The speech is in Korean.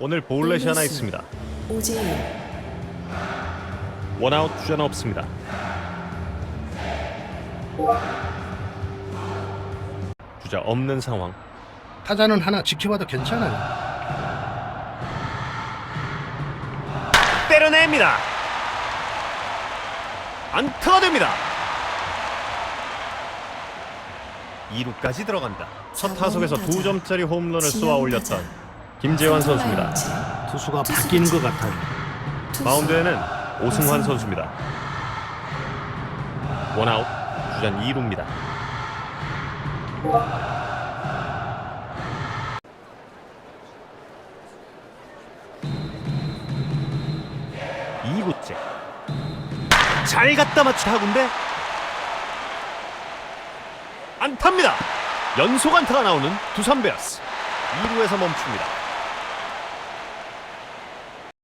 오늘 볼넷이 하나. 있습니다. 오재일 원아웃 주자는 없습니다. 주자 없는 상황. 타자는 하나 지켜봐도 괜찮아요. 때려냅니다. 안타가 됩니다. 2루까지 들어간다. 첫 타석에서 두 점짜리 홈런을 쏘아 올렸던 김재환 선수입니다. 투수가 바뀌는 것 같아요. 마운드에는 오승환 선수입니다. 원아웃 주전 2루입니다. 이구째잘 갖다 맞춘 타구인데 안타입니다. 연속 안타가 나오는 두산 베어스 2루에서 멈춥니다.